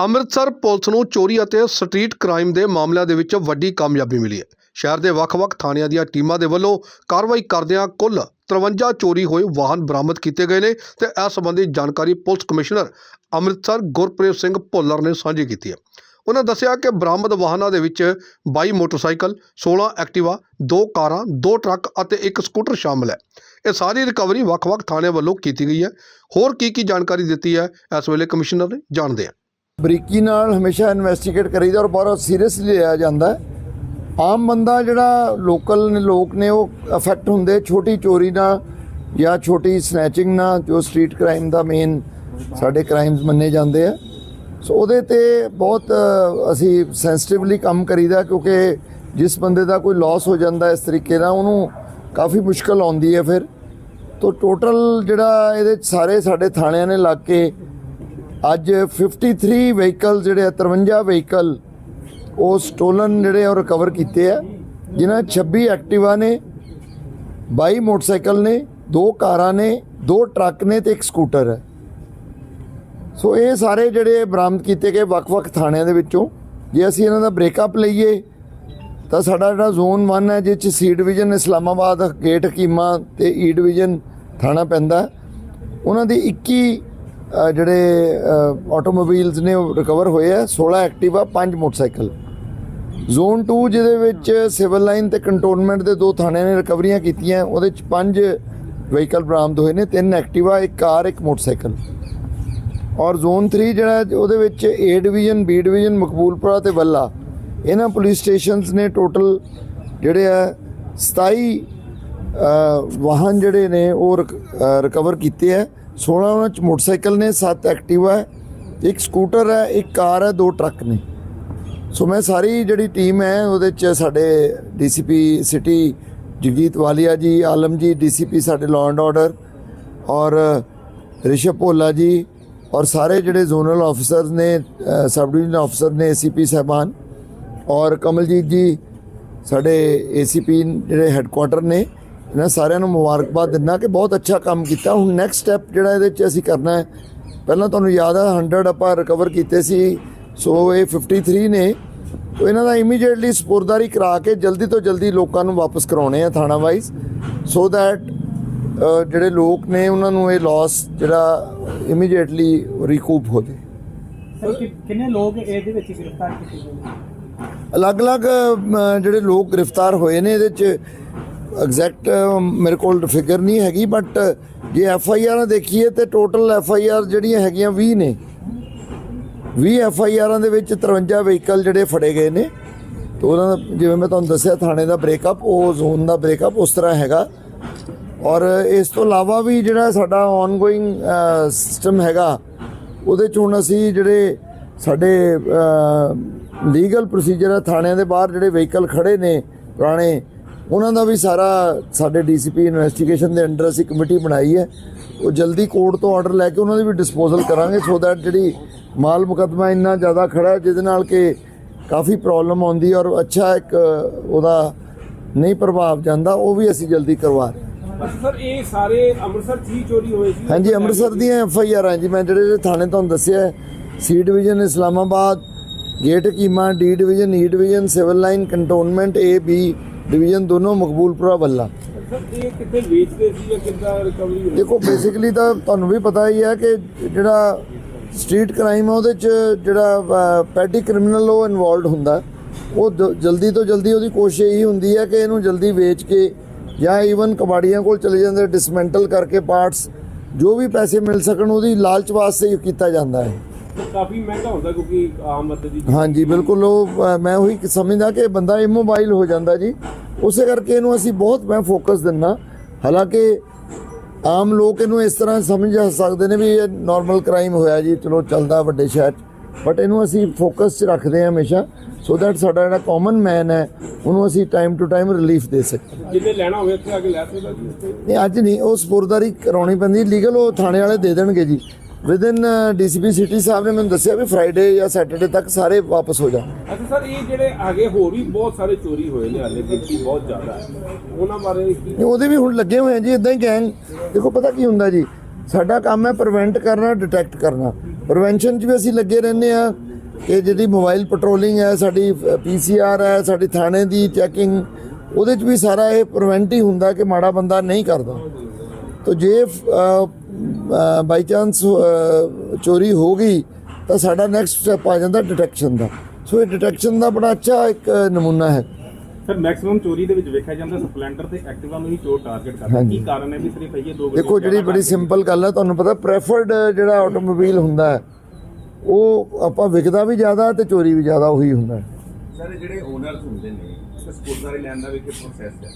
Amritsar police ਨੂੰ ਚੋਰੀ ਅਤੇ ਸਟਰੀਟ ਕ੍ਰਾਈਮ ਦੇ ਮਾਮਲਿਆਂ ਦੇ ਵਿੱਚ ਵੱਡੀ ਕਾਮਯਾਬੀ ਮਿਲੀ ਹੈ। ਸ਼ਹਿਰ ਦੇ ਵੱਖ-ਵੱਖ ਥਾਣਿਆਂ ਦੀਆਂ ਟੀਮਾਂ ਦੇ ਵੱਲੋਂ ਕਾਰਵਾਈ ਕਰਦਿਆਂ ਕੁੱਲ 53 ਚੋਰੀ ਹੋਏ ਵਾਹਨ ਬਰਾਮਦ ਕੀਤੇ ਗਏ ਨੇ ਤੇ ਇਸ ਸੰਬੰਧੀ ਜਾਣਕਾਰੀ ਪੁਲਿਸ ਕਮਿਸ਼ਨਰ ਅੰਮ੍ਰਿਤਸਰ ਗੁਰਪ੍ਰੀਤ ਸਿੰਘ ਭੁੱਲਰ ਨੇ ਸਾਂਝੀ ਕੀਤੀ ਹੈ। ਉਹਨਾਂ ਦੱਸਿਆ ਕਿ ਬਰਾਮਦ ਵਾਹਨਾਂ ਦੇ ਵਿੱਚ 22 ਮੋਟਰਸਾਈਕਲ 16 ਐਕਟਿਵਾ 2 ਕਾਰਾਂ 2 ਟਰੱਕ ਅਤੇ ਇੱਕ ਸਕੂਟਰ ਸ਼ਾਮਲ ਹੈ। ਇਹ ਸਾਰੀ ਰਿਕਵਰੀ ਵੱਖ-ਵੱਖ ਥਾਣਿਆਂ ਵੱਲੋਂ ਕੀਤੀ ਗਈ ਹੈ। ਹੋਰ ਕੀ ਕੀ ਜਾਣਕਾਰੀ ਦਿੱਤੀ ਹੈ, ਇਸ ਵੇਲੇ ਕਮਿਸ਼ਨਰ ਨੇ ਜਾਣਦੇ ਹਾਂ। ਬਰੀਕੀ ਨਾਲ ਹਮੇਸ਼ਾ ਇਨਵੈਸਟੀਗੇਟ ਕਰੀਦਾ ਔਰ ਬਹੁਤ ਸੀਰੀਅਸਲੀ ਲਿਆ ਜਾਂਦਾ ਆਮ ਬੰਦਾ ਜਿਹੜਾ ਲੋਕਲ ਨੇ ਲੋਕ ਨੇ ਉਹ ਅਫੈਕਟ ਹੁੰਦੇ, ਛੋਟੀ ਚੋਰੀ ਨਾਲ ਜਾਂ ਛੋਟੀ ਸਨੈਚਿੰਗ ਨਾਲ, ਜੋ ਸਟਰੀਟ ਕ੍ਰਾਈਮ ਦਾ ਮੇਨ ਸਾਡੇ ਕ੍ਰਾਈਮਸ ਮੰਨੇ ਜਾਂਦੇ ਆ। ਸੋ ਉਹਦੇ ਤੇ ਬਹੁਤ ਅਸੀਂ ਸੈਂਸਿਟਿਵਲੀ ਕੰਮ ਕਰੀਦਾ ਕਿਉਂਕਿ ਜਿਸ ਬੰਦੇ ਦਾ ਕੋਈ ਲਾਸ ਹੋ ਜਾਂਦਾ ਇਸ ਤਰੀਕੇ ਨਾਲ, ਉਹਨੂੰ ਕਾਫੀ ਮੁਸ਼ਕਲ ਆਉਂਦੀ ਹੈ ਫਿਰ। ਤੋ ਟੋਟਲ ਜਿਹੜਾ ਇਹਦੇ ਸਾਰੇ ਸਾਡੇ ਥਾਣਿਆਂ ਨੇ ਲੱਗ ਕੇ ਅੱਜ 53 ਵਹੀਕਲ ਜਿਹੜੇ ਆ, 53 ਵਹੀਕਲ ਉਹ ਸਟੋਲਨ ਜਿਹੜੇ ਉਹ ਰਿਕਵਰ ਕੀਤੇ ਆ। ਜਿਨ੍ਹਾਂ 'ਚ 26 ਐਕਟਿਵਾ ਨੇ 22 ਮੋਟਰਸਾਈਕਲ ਨੇ ਦੋ ਕਾਰਾਂ ਨੇ ਦੋ ਟਰੱਕ ਨੇ ਤੇ ਇੱਕ ਸਕੂਟਰ ਹੈ। ਸੋ ਇਹ ਸਾਰੇ ਜਿਹੜੇ ਬਰਾਮਦ ਕੀਤੇ ਗਏ ਵੱਖ-ਵੱਖ ਥਾਣਿਆਂ ਦੇ ਵਿੱਚੋਂ। ਜੇ ਅਸੀਂ ਇਹਨਾਂ ਦਾ ਬ੍ਰੇਕਅਪ ਲਈਏ ਤਾਂ ਸਾਡਾ ਜਿਹੜਾ ਜ਼ੋਨ 1 ਹੈ ਜਿਸ 'ਚ C division Islamabad gate Hakima ਤੇ e ਈ ਡਿਵੀਜ਼ਨ ਥਾਣਾ ਪੈਂਦਾ। ਉਹਨਾਂ ਦੀ 21 ਜਿਹੜੇ ਆਟੋਮੋਬਾਈਲਸ ਨੇ ਉਹ ਰਿਕਵਰ ਹੋਏ ਆ 16 ਐਕਟਿਵਾ 5 ਮੋਟਰਸਾਈਕਲ ਜ਼ੋਨ 2 ਜਿਹਦੇ ਵਿੱਚ ਸਿਵਲ ਲਾਈਨ ਤੇ ਕੰਟੋਨਮੈਂਟ ਦੇ ਦੋ ਥਾਣਿਆਂ ਨੇ ਰਿਕਵਰੀਆਂ ਕੀਤੀਆਂ, ਉਹਦੇ 'ਚ 5 ਵਹੀਕਲ ਬਰਾਮਦ ਹੋਏ ਨੇ, ਤਿੰਨ ਐਕਟਿਵਾ ਇੱਕ ਕਾਰ, ਇੱਕ ਮੋਟਰਸਾਈਕਲ ਔਰ ਜ਼ੋਨ 3 ਜਿਹੜਾ ਉਹਦੇ ਵਿੱਚ A division B division Maqboolpura ਤੇ ਬੱਲਾ ਇਹਨਾਂ ਪੁਲਿਸ ਸਟੇਸ਼ਨਸ ਨੇ ਟੋਟਲ ਜਿਹੜੇ ਆ 27 ਵਾਹਨ ਜਿਹੜੇ ਨੇ ਉਹ ਰਿਕਵਰ ਕੀਤੇ ਆ। 16 ਉਹਨਾਂ ਚ ਮੋਟਰਸਾਈਕਲ ਨੇ 7 ਐਕਟਿਵਾ ਹੈ ਇੱਕ ਸਕੂਟਰ ਹੈ ਇੱਕ ਕਾਰ ਹੈ ਦੋ ਟਰੱਕ ਨੇ। ਸੋ ਮੈਂ ਸਾਰੀ ਜਿਹੜੀ ਟੀਮ ਹੈ, ਉਹਦੇ ਚ ਸਾਡੇ ਡੀਸੀਪੀ ਸਿਟੀ ਜਗਜੀਤ ਵਾਲੀਆ ਜੀ, ਆਲਮ ਜੀ ਡੀਸੀਪੀ ਸਾਡੇ ਲਾਅ ਐਂਡ ਆਰਡਰ ਔਰ ਰਿਸ਼ਵ ਭੋਲਾ ਜੀ ਔਰ ਸਾਰੇ ਜਿਹੜੇ ਜ਼ੋਨਲ ਆਫੀਸਰਸ ਨੇ ਸਬ ਡਿਵੀਜ਼ਨ ਆਫੀਸਰ ਨੇ ਏਸੀਪੀ ਸਾਹਿਬਾਨ ਔਰ ਕਮਲਜੀਤ ਜੀ, ਸਾਡੇ ਏਸੀਪੀ ਜਿਹੜੇ ਹੈੱਡਕੁਆਟਰ ਨੇ। ਇਹਨਾਂ ਸਾਰਿਆਂ ਨੂੰ ਮੁਬਾਰਕਬਾਦ ਦਿੰਦਾ ਕਿ ਬਹੁਤ ਅੱਛਾ ਕੰਮ ਕੀਤਾ। ਹੁਣ ਨੈਕਸਟ ਸਟੈਪ ਜਿਹੜਾ ਇਹਦੇ 'ਚ ਅਸੀਂ ਕਰਨਾ ਹੈ। ਪਹਿਲਾਂ ਤੁਹਾਨੂੰ ਯਾਦ ਹੈ 100 ਆਪਾਂ ਰਿਕਵਰ ਕੀਤੇ ਸੀ। ਸੋ ਇਹ 53 ਨੇ। ਤੋ ਇਹਨਾਂ ਦਾ ਇਮੀਡੀਏਟਲੀ ਸਪੁਰਦਾਰੀ ਕਰਾ ਕੇ ਜਲਦੀ ਤੋਂ ਜਲਦੀ ਲੋਕਾਂ ਨੂੰ ਵਾਪਸ ਕਰਾਉਣੇ ਆ ਥਾਣਾ ਵਾਈਜ਼ ਸੋ ਥੈਟ ਜਿਹੜੇ ਲੋਕ ਨੇ ਉਹਨਾਂ ਨੂੰ ਇਹ ਲਾਸ ਜਿਹੜਾ ਇਮੀਡੀਏਟਲੀ ਰਿਕੂਪ ਹੋ ਕਿ- ਕਿੰਨੇ ਲੋਕ ਇਹਦੇ ਵਿੱਚ ਗ੍ਰਿਫਤਾਰ ਕੀਤੇ ਗਏ ਅਲੱਗ-ਅਲੱਗ ਜਿਹੜੇ ਲੋਕ ਗ੍ਰਿਫਤਾਰ ਹੋਏ ਨੇ ਇਹਦੇ ਚ ਐਗਜ਼ੈਕਟ ਮੇਰੇ ਕੋਲ ਫਿਗਰ ਨਹੀਂ ਹੈਗੀ ਬਟ ਜੇ ਐਫ ਆਈ ਆਰਾਂ ਦੇਖੀਏ ਤੇ ਟੋਟਲ ਐਫ ਆਈ ਆਰ ਜਿਹੜੀਆਂ ਹੈਗੀਆਂ 20 ਨੇ। 20 ਐਫ ਆਈ ਆਰਾਂ ਦੇ ਵਿੱਚ 53 ਵਹੀਕਲ ਜਿਹੜੇ ਫੜੇ ਗਏ ਨੇ। ਤੇ ਉਹਨਾਂ ਦਾ, ਜਿਵੇਂ ਮੈਂ ਤੁਹਾਨੂੰ ਦੱਸਿਆ, ਥਾਣੇ ਦਾ ਬ੍ਰੇਕਅਪ ਉਹ ਜ਼ੋਨ ਦਾ ਬ੍ਰੇਕਅਪ ਉਸ ਤਰ੍ਹਾਂ ਹੈਗਾ। ਔਰ ਇਸ ਤੋਂ ਇਲਾਵਾ ਵੀ ਜਿਹੜਾ ਸਾਡਾ ਆਨਗੋਇੰਗ ਸਿਸਟਮ ਹੈਗਾ, ਉਹਦੇ ਚ ਹੁਣ ਅਸੀਂ ਜਿਹੜੇ ਸਾਡੇ ਲੀਗਲ ਪ੍ਰੋਸੀਜਰ ਹੈ ਥਾਣਿਆਂ ਦੇ ਬਾਹਰ ਜਿਹੜੇ ਵਹੀਕਲ ਖੜੇ ਨੇ ਪੁਰਾਣੇ ਉਹਨਾਂ ਦਾ ਵੀ ਸਾਰਾ ਸਾਡੇ ਡੀਸੀਪੀ ਇਨਵੈਸਟੀਗੇਸ਼ਨ ਦੇ ਅੰਡਰ ਅਸੀਂ ਕਮੇਟੀ ਬਣਾਈ ਹੈ। ਉਹ ਜਲਦੀ ਕੋਰਟ ਤੋਂ ਆਰਡਰ ਲੈ ਕੇ ਉਹਨਾਂ ਦੀ ਵੀ ਡਿਸਪੋਜ਼ਲ ਕਰਾਂਗੇ ਸੋ ਦੈਟ ਜਿਹੜੀ ਮਾਲ ਮੁਕੱਦਮਾ ਇੰਨਾ ਜ਼ਿਆਦਾ ਖੜਾ ਹੈ ਜਿਹਦੇ ਨਾਲ ਕਿ ਕਾਫੀ ਪ੍ਰੋਬਲਮ ਆਉਂਦੀ ਔਰ ਅੱਛਾ ਇੱਕ ਉਹਦਾ ਨਹੀਂ ਪ੍ਰਭਾਵ ਜਾਂਦਾ ਉਹ ਵੀ ਅਸੀਂ ਜਲਦੀ ਕਰਵਾ ਰਹੇ ਸਰ ਇਹ ਸਾਰੇ ਅੰਮ੍ਰਿਤਸਰ ਚੋਰੀ ਸੀ। ਹਾਂਜੀ ਅੰਮ੍ਰਿਤਸਰ ਦੀਆਂ ਐਫ ਆਈ ਆਰ ਜੀ। ਮੈਂ ਜਿਹੜੇ ਥਾਣੇ ਤੁਹਾਨੂੰ ਦੱਸਿਆ C division Islamabad gate Hakima D division E division civil line cantonment A B division ਦੋਨੋਂ ਮਕਬੂਲਪੁਰਾ ਹੋਈ? ਦੇਖੋ ਬੇਸਿਕਲੀ ਤਾਂ ਤੁਹਾਨੂੰ ਵੀ ਪਤਾ ਹੀ ਹੈ ਕਿ ਜਿਹੜਾ ਸਟਰੀਟ ਕ੍ਰਾਈਮ ਹੈ ਉਹਦੇ ਚ ਜਿਹੜਾ ਪੈਟੀ ਕ੍ਰਿਮੀਨਲ ਉਹ ਇਨਵੋਲਡ ਹੁੰਦਾ ਉਹ ਜਲਦੀ ਤੋਂ ਜਲਦੀ ਉਹਦੀ ਕੋਸ਼ਿਸ਼ ਇਹੀ ਹੁੰਦੀ ਹੈ ਕਿ ਇਹਨੂੰ ਜਲਦੀ ਵੇਚ ਕੇ ਜਾਂ ਈਵਨ ਕਬਾੜੀਆਂ ਕੋਲ ਚਲੇ ਜਾਂਦੇ ਡਿਸਮੈਂਟਲ ਕਰਕੇ ਪਾਰਟਸ ਜੋ ਵੀ ਪੈਸੇ ਮਿਲ ਸਕਣ ਉਹਦੀ ਲਾਲਚ ਵਾਸਤੇ ਹੀ ਕੀਤਾ ਜਾਂਦਾ ਹੈ। ਕਾਫੀ ਮਹਿੰਗਾ ਹੁੰਦਾ ਕਿਉਂਕਿ ਆਮ ਆਦਮੀ ਦੀ ਹਾਂਜੀ ਬਿਲਕੁਲ ਉਹ ਅ, ਮੈਂ ਉਹੀ ਸਮਝਦਾ ਕਿ ਬੰਦਾ ਇਮੋਬਾਈਲ ਹੋ ਜਾਂਦਾ ਜੀ। ਉਸੇ ਕਰਕੇ ਇਹਨੂੰ ਅਸੀਂ ਬਹੁਤ ਮੈਂ ਫੋਕਸ ਦਿੰਨਾ ਹਾਲਾਂਕਿ ਆਮ ਲੋਕ ਇਹਨੂੰ ਇਸ ਤਰ੍ਹਾਂ ਸਮਝ ਸਕਦੇ ਨੇ ਵੀ ਇਹ ਨਾਰਮਲ ਕ੍ਰਾਈਮ ਹੋਇਆ ਜੀ ਚਲੋ ਚੱਲਦਾ ਵੱਡੇ ਸ਼ਹਿਰ ਬਟ ਇਹਨੂੰ ਅਸੀਂ ਫੋਕਸ 'ਚ ਰੱਖਦੇ ਹਾਂ ਹਮੇਸ਼ਾ। ਸੋ ਦੈਟ ਸਾਡਾ ਜਿਹੜਾ ਕਾਮਨ ਮੈਨ ਹੈ ਉਹਨੂੰ ਅਸੀਂ ਟਾਈਮ ਟੂ ਟਾਈਮ ਰਿਲੀਫ ਦੇ ਸਕੀਏ। ਜਿਹਨੇ ਲੈਣਾ ਹੋਵੇ ਇੱਥੇ ਆ ਕੇ ਲੈ ਸਕਦਾ ਜੀ। ਇੱਥੇ ਨਹੀਂ ਅੱਜ ਨਹੀਂ ਉਹ ਸਪੁਰਦਾਰੀ ਕਰਾਉਣੀ ਪੈਂਦੀ। ਲੀਗਲ ਉਹ ਥਾਣੇ ਵਾਲੇ ਦੇ ਦੇਣਗੇ ਜੀ। ਵਿਦਨ ਡੀਸੀਪੀ ਸਿਟੀ ਸਾਹਿਬ ਨੇ ਮੈਨੂੰ ਦੱਸਿਆ ਵੀ ਫਰਾਈਡੇ ਜਾਂ ਸੈਟਰਡੇ ਤੱਕ ਸਾਰੇ ਵਾਪਸ ਹੋ ਜਾਣ। ਅੱਛਾ ਸਰ ਇਹ ਜਿਹੜੇ ਆਗੇ ਹੋਰ ਵੀ ਬਹੁਤ ਸਾਰੇ ਚੋਰੀ ਹੋਏ ਨੇ ਹਾਲੇ ਗਿਣਤੀ ਬਹੁਤ ਜ਼ਿਆਦਾ ਹੈ। ਉਹਨਾਂ ਬਾਰੇ ਕੀ ਨਹੀਂ, ਉਹਦੇ ਵੀ ਹੁਣ ਲੱਗੇ ਹੋਏ ਆ ਜੀ ਇਦਾਂ ਹੀ ਗੈਂਗ ਦੇਖੋ ਪਤਾ ਕੀ ਹੁੰਦਾ ਜੀ ਸਾਡਾ ਕੰਮ ਹੈ ਪ੍ਰੀਵੈਂਟ ਕਰਨਾ ਡਿਟੈਕਟ ਕਰਨਾ। ਪ੍ਰੀਵੈਂਸ਼ਨ 'ਚ ਵੀ ਅਸੀਂ ਲੱਗੇ ਰਹਿੰਦੇ ਆ ਕਿ ਜਿਹੜੀ ਮੋਬਾਈਲ ਪੈਟਰੋਲਿੰਗ ਹੈ ਸਾਡੀ ਪੀਸੀਆਰ ਹੈ ਸਾਡੀ ਥਾਣੇ ਦੀ ਚੈਕਿੰਗ ਉਹਦੇ 'ਚ ਵੀ ਸਾਰਾ ਇਹ ਪ੍ਰੀਵੈਂਟ ਹੀ ਹੁੰਦਾ ਕਿ ਮਾੜਾ ਬੰਦਾ ਨਹੀਂ ਕਰਦਾ। ਤੋ ਜੇ ਬਾਈ ਚਾਂਸ ਚੋਰੀ ਹੋ ਗਈ ਤਾਂ ਸਾਡਾ ਨੈਕਸਟ ਸਟੈਪ ਆ ਜਾਂਦਾ ਡਿਟੈਕਸ਼ਨ ਦਾ। ਸੋ ਇਹ ਡਿਟੈਕਸ਼ਨ ਦਾ ਬੜਾ ਅੱਛਾ ਇੱਕ ਨਮੂਨਾ ਹੈ। ਸਰ ਮੈਕਸਿਮਮ ਚੋਰੀ ਦੇ ਵਿੱਚ ਵੇਖਿਆ ਜਾਂਦਾ ਸਪਲੈਂਡਰ ਤੇ ਐਕਟਿਵਾ ਨੂੰ ਹੀ ਚੋਰ ਟਾਰਗੇਟ ਕਰਦੇ। ਕੀ ਕਾਰਨ ਹੈ ਵੀ ਸਿਰਫ ਇਹ ਦੋ ਦੇਖੋ ਜਿਹੜੀ ਜ਼ਿਆਦਾ ਬੜੀ ਸਿੰਪਲ ਗੱਲ ਹੈ ਤੁਹਾਨੂੰ ਪਤਾ ਪ੍ਰੈਫਰਡ ਜਿਹੜਾ ਆਟੋਮੋਬਾਈਲ ਹੁੰਦਾ ਹੈ ਉਹ ਆਪਾਂ ਵਿਕਦਾ ਵੀ ਜ਼ਿਆਦਾ ਤੇ ਚੋਰੀ ਵੀ ਜ਼ਿਆਦਾ ਉਹੀ ਹੁੰਦਾ ਹੈ। ਸਰ ਜਿਹੜੇ ਓਨਰਸ ਹੁੰਦੇ ਨੇ ਤੇ ਸਪੋਰਟਾਰੀ ਲੈਣ ਦਾ ਵੀ ਇੱਕ ਪ੍ਰੋਸੈਸ ਹੈ।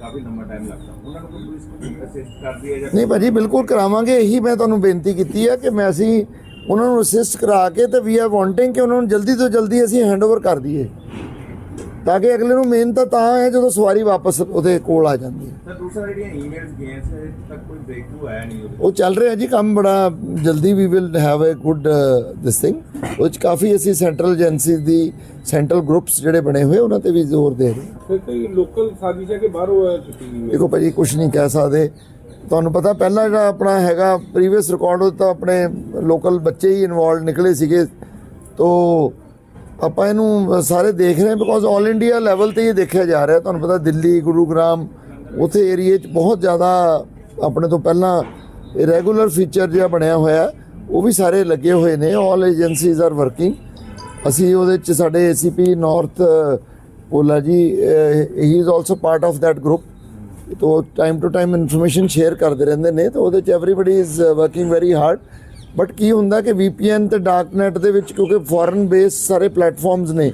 ਕਾਫੀ ਲੰਮਾ ਟਾਈਮ ਲੱਗਦਾ। ਉਹਨਾਂ ਨੂੰ ਕੋਈ ਪੁਲਿਸ ਅਸਿਸਟ ਕਰਦੀ ਹੈ ਜਾਂ ਨਹੀਂ ਭਾਜੀ, ਬਿਲਕੁਲ ਕਰਾਵਾਂਗੇ। ਇਹੀ ਮੈਂ ਤੁਹਾਨੂੰ ਬੇਨਤੀ ਕੀਤੀ ਹੈ ਕਿ ਮੈਂ ਅਸੀਂ ਉਹਨਾਂ ਨੂੰ ਅਸਿਸਟ ਕਰਾ ਕੇ ਤੇ ਵੀ ਆਰ ਵਾਂਟਿੰਗ ਕਿ ਉਹਨਾਂ ਨੂੰ ਜਲਦੀ ਤੋਂ ਜਲਦੀ ਅਸੀਂ ਹੈਂਡਓਵਰ ਕਰ ਦਈਏ। ਤਾਂ ਕਿ ਅਗਲੇ ਨੂੰ ਮੇਨ ਤਾਂ ਹੈ ਜਦੋਂ ਸਵਾਰੀ ਵਾਪਸ ਉਹਦੇ ਕੋਲ ਆ ਜਾਂਦੀ ਹੈ। ਸਰ ਦੂਸਰਾ ਜਿਹੜੀਆਂ ਈਮੇਲਸ ਗਈਆਂ ਸੀ ਅਜੇ ਤੱਕ ਕੋਈ ਬ੍ਰੇਕ ਥਰੂ ਆਇਆ ਨਹੀਂ ਉਹਦੇ ਉਹ ਚੱਲ ਰਿਹਾ ਜੀ ਕੰਮ ਬੜਾ ਜਲਦੀ we will have a good this thing ਉਹ 'ਚ ਕਾਫੀ ਅਸੀਂ ਸੈਂਟਰਲ ਏਜੰਸੀ ਦੀ ਸੈਂਟਰਲ ਗਰੁੱਪਸ ਜਿਹੜੇ ਬਣੇ ਹੋਏ ਉਹਨਾਂ ਤੇ ਵੀ ਜ਼ੋਰ ਦੇ ਰਹੇ ਫਿਰ ਕੋਈ ਲੋਕਲ ਸਾਜ਼ਿਸ਼ ਹੈ ਕਿ ਬਾਹਰੋਂ ਹੈ ਛੁੱਟੀ ਦੇਖੋ ਭਾਜੀ ਕੁਝ ਨਹੀਂ ਕਹਿ ਸਕਦੇ। ਤੁਹਾਨੂੰ ਪਤਾ ਪਹਿਲਾਂ ਜਿਹੜਾ ਆਪਣਾ ਹੈਗਾ ਪ੍ਰੀਵੀਅਸ ਰਿਕਾਰਡ ਉਹ ਤਾਂ ਆਪਣੇ ਲੋਕਲ ਬੱਚੇ ਹੀ ਇਨਵੋਲਡ ਨਿਕਲੇ ਸੀਗੇ। ਤੋਂ ਆਪਾਂ ਇਹਨੂੰ ਸਾਰੇ ਦੇਖ ਰਹੇ ਹਾਂ ਬਿਕੋਜ਼ 올 ਇੰਡੀਆ ਲੈਵਲ ਤੇ ਇਹ ਦੇਖਿਆ ਜਾ ਰਿਹਾ। ਤੁਹਾਨੂੰ ਪਤਾ ਦਿੱਲੀ, ਗੁਰੂਗ੍ਰਾਮ, ਉਥੇ ਏਰੀਏ 'ਚ ਬਹੁਤ ਜ਼ਿਆਦਾ ਆਪਣੇ ਤੋਂ ਪਹਿਲਾਂ ਰੈਗੂਲਰ ਫੀਚਰ ਜਿਹਾ ਬਣਿਆ ਹੋਇਆ। ਉਹ ਵੀ ਸਾਰੇ ਲੱਗੇ ਹੋਏ ਨੇ 올 ਏਜੰਸੀਜ਼ ਆਰ ਵਰਕਿੰਗ ਅਸੀਂ ਉਹਦੇ 'ਚ ਸਾਡੇ ACP north Bhola ji he is also part of that group ਤੋ time to time information share ਕਰਦੇ ਰਹਿੰਦੇ ਨੇ, ਤਾਂ ਉਹਦੇ ਚ everybody is working very hard but ਕੀ ਹੁੰਦਾ ਕਿ VPN ਤੇ ਡਾਰਕਨੈਟ ਦੇ ਵਿੱਚ ਕਿਉਂਕਿ ਫੋਰਨ ਬੇਸ ਸਾਰੇ ਪਲੇਟਫਾਰਮਸ ਨੇ,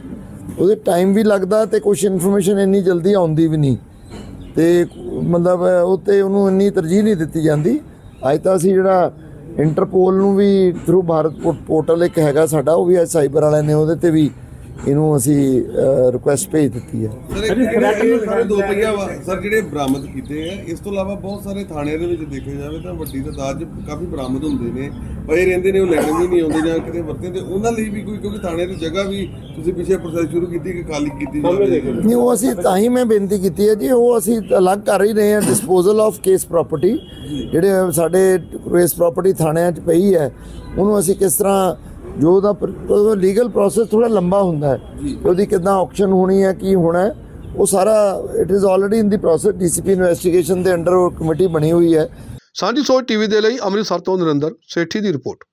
ਉਹਦੇ ਟਾਈਮ ਵੀ ਲੱਗਦਾ ਤੇ ਕੁਝ ਇਨਫੋਰਮੇਸ਼ਨ ਇੰਨੀ ਜਲਦੀ ਆਉਂਦੀ ਵੀ ਨਹੀਂ। ਤੇ ਮਤਲਬ ਉੱਤੇ ਉਹਨੂੰ ਇੰਨੀ ਤਰਜੀਹ ਨਹੀਂ ਦਿੱਤੀ ਜਾਂਦੀ। ਅੱਜ ਤਾਂ ਅਸੀਂ ਜਿਹੜਾ ਇੰਟਰਪੋਲ ਨੂੰ ਵੀ ਥਰੂ ਭਾਰਤ ਪੋਰਟਲ ਇੱਕ ਹੈਗਾ ਸਾਡਾ, ਉਹ ਵੀ ਅੱਜ ਸਾਈਬਰ ਵਾਲਿਆਂ ਨੇ ਉਹਦੇ ਤੇ ਵੀ ਇਹਨੂੰ ਅਸੀਂ ਰਿਕੁਐਸਟ ਭੇਜ ਦਿੱਤੀ ਹੈ। ਸਰ ਇਹ ਇਹ ਸਾਰੇ ਦੋ ਪਹੀਆ ਵਾ- ਸਰ ਜਿਹੜੇ ਬਰਾਮਦ ਕੀਤੇ ਆ ਇਸ ਤੋਂ ਇਲਾਵਾ ਬਹੁਤ ਸਾਰੇ ਥਾਣਿਆਂ ਦੇ ਵਿੱਚ ਦੇਖਿਆ ਜਾਵੇ ਤਾਂ ਵੱਡੀ ਤਾਦਾਦ 'ਚ ਕਾਫੀ ਬਰਾਮਦ ਹੁੰਦੇ ਨੇ। ਪਏ ਰਹਿੰਦੇ ਨੇ ਉਹ ਲੈਣ ਵੀ ਨਹੀਂ ਆਉਂਦੇ ਜਾਂ ਕਿਤੇ ਵਰਤੇ ਤੇ ਉਹਨਾਂ ਲਈ ਵੀ ਕੋਈ ਕਿਉਂਕਿ ਥਾਣੇ ਦੀ ਜਗ੍ਹਾ ਵੀ ਤੁਸੀਂ ਪਿੱਛੇ ਪ੍ਰੋਸੈਸ ਸ਼ੁਰੂ ਕੀਤੀ ਕਿ ਖਾਲੀ ਕੀਤੀ ਜਾਵੇ। ਨਹੀਂ ਉਹ ਅਸੀਂ ਤਾਂ ਹੀ ਮੈਂ ਬੇਨਤੀ ਕੀਤੀ ਹੈ ਜੀ ਉਹ ਅਸੀਂ ਅਲੱਗ ਕਰ ਹੀ ਰਹੇ ਹਾਂ ਡਿਸਪੋਜ਼ਲ ਆਫ ਕੇਸ ਪ੍ਰਾਪਰਟੀ ਜਿਹੜੇ ਸਾਡੇ ਕੇਸ ਪ੍ਰਾਪਰਟੀ ਥਾਣਿਆਂ 'ਚ ਪਈ ਹੈ ਉਹਨੂੰ ਅਸੀਂ ਕਿਸ ਤਰ੍ਹਾਂ ਜੋ ਉਹਦਾ ਲੀਗਲ ਪ੍ਰੋਸੈਸ ਥੋੜਾ ਲੰਬਾ ਹੁੰਦਾ ਹੈ। ਉਹਦੀ ਕਿਦਾਂ ਆਕਸ਼ਨ ਹੋਣੀ ਹੈ ਕੀ ਹੋਣਾ ਹੈ ਉਹ ਸਾਰਾ it is already in the process DCP investigation ਦੇ ਅੰਡਰ ਉਹ ਕਮੇਟੀ ਬਣੀ ਹੋਈ ਹੈ। ਸਾਂਝੀ ਸੋਚ ਟੀਵੀ ਦੇ ਲਈ ਅੰਮ੍ਰਿਤਸਰ ਤੋਂ ਨਰਿੰਦਰ ਸੇਠੀ ਦੀ ਰਿਪੋਰਟ।